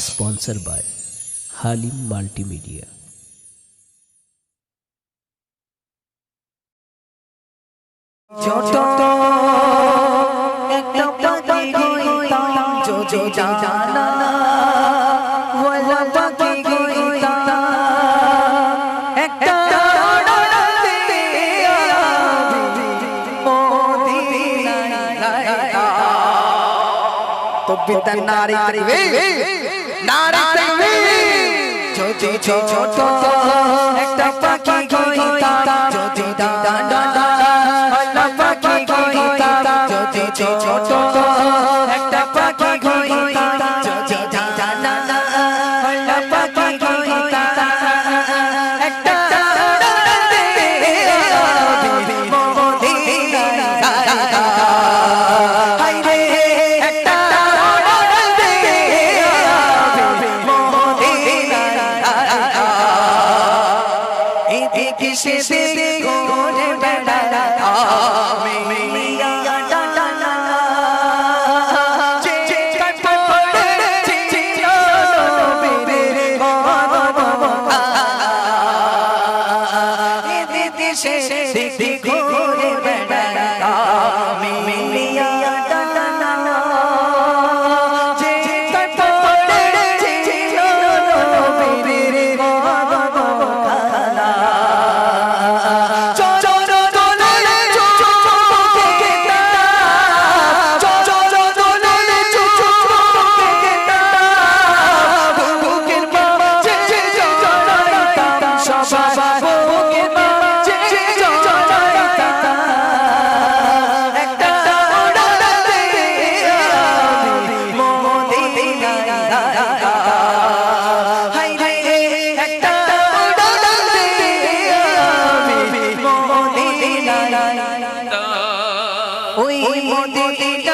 sponsor by Halim multimedia तो पिता नारी नारी वे वे, वे, वे, वे, वे, वे, वे, वे, वे নারে ছোট ছোট একটা পাখি গইতা যদি দাদা এসে দিদি ঘরে বেড়া আমি ঘরে মোদিনা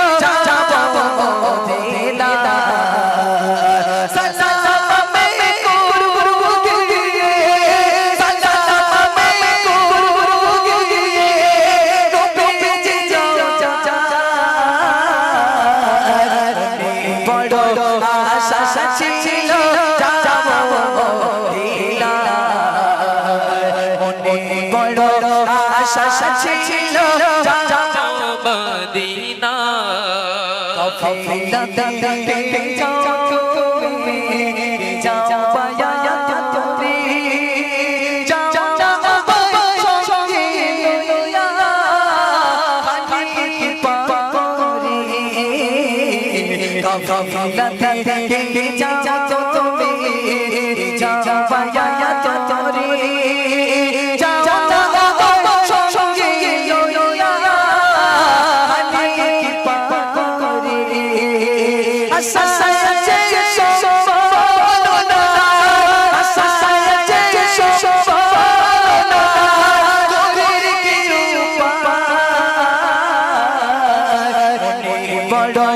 কফিলা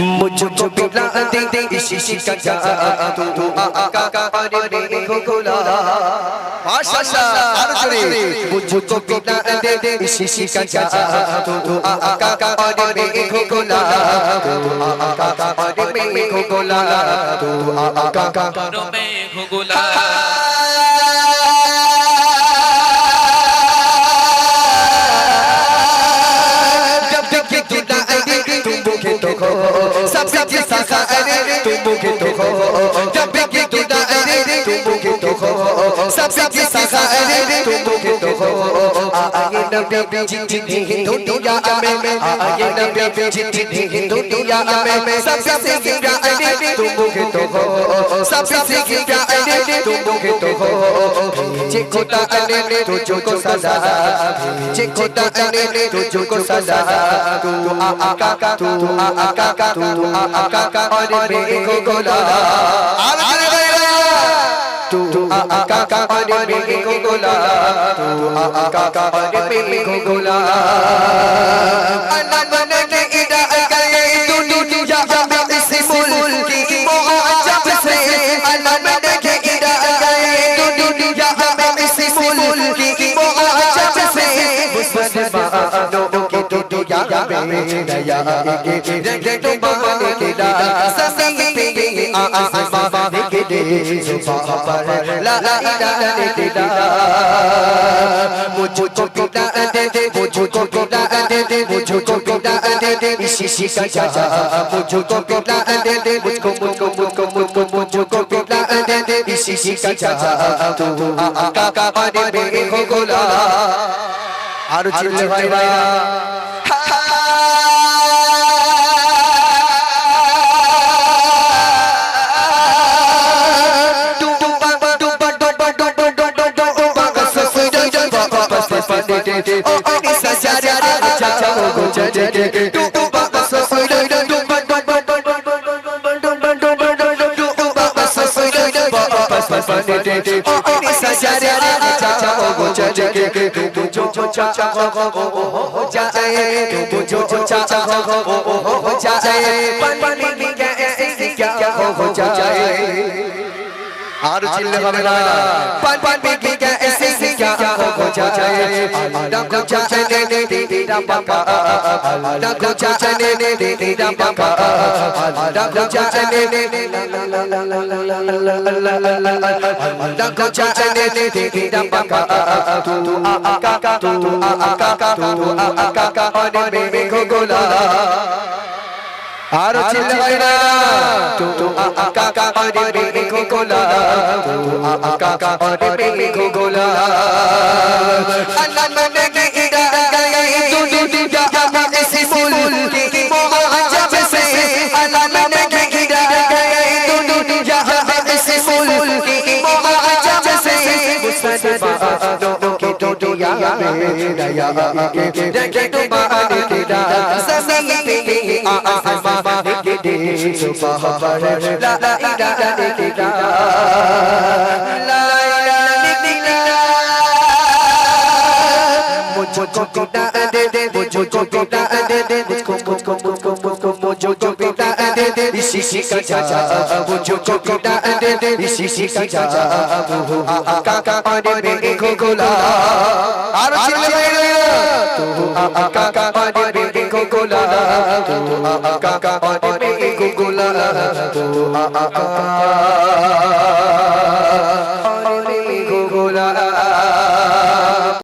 मुझको पिला दे दे शीशी का जा तू तू आका का पानी में खोला माशाल्लाह हर जोरे मुझको पिला दे दे शीशी का जा तू तू आका का पानी में खोला तू आका का पानी में खोला तू आका का पानी में खोला मुझे तो खो सब सब साखा अरे तुम मुझे तो खो जब देखे तू ना अरे तुम मुझे तो खो सब सब साखा अरे तुम मुझे तो खो आगे नबी जिंदगी हिंदू दुनिया में आगे नबी जिंदगी हिंदू दुनिया में सब सब गिरा अरे तुम मुझे तो खो सब सब गिरा अरे तुम मुझे तो खो जे खोटा अरे तुझको को सजा जे खोटा अरे तुझको सजा तू आ आ का का तू आ आ का का तू आ आ का का और मेरे को गोला अरे तू तू आ आ का का और मेरे को गोला तू आ आ का का और मेरे को गोला अनन मन के इदा गए तू दुनिया में इस मुल्क की मोहब्बत से अनन मन के इदा गए तू दुनिया में इस मुल्क की मोहब्बत से मुसलमानों की दुनिया में नया एक रंग डुबाने के ला ससी দেখে দে সুবহ পর লা ইলাহা ইল্লাল্লাহ মুঝকো বিদা দে দে মুঝকো বিদা দে দে মুঝকো বিদা দে দে ইসি সি কা জা মুঝকো বিদা দে দে মুঝকো আর চিল্লে ভাই আর চিল্লে হবে না পান পান বিকে ऐसे क्या हो जाए अल्लाह को जाने दे तेरा बाबा अल्लाह को जाने दे तेरा बाबा अल्लाह को जाने दे अल्लाह को जाने दे तेरा बाबा तू आका तू आका तू आका और मेरे को गोला আরো চিল্লাই না তু আকা কা আরে বে গো গোলা তু आका का और पे गोला अनन ने गिरा गई तू तू तू जा इस फूल की मोहब्बत से अनन ने गिरा गई तू तू तू जा इस फूल की मोहब्बत से मुस्तफा दो की दुनिया में दया के जगह तुम्हारे की दादा ke a a a ma ma ke de subhanallah la la ilaha illallah la ilaha illallah mujhko kida de de mujhko kida de de इसी सी का चाचा अब जो को दे दे इसी सी का चाचा अब हो आका का पानी में खोला और चिल्ले तू आका का पानी में खोला तू आका का पानी में खोला तू आका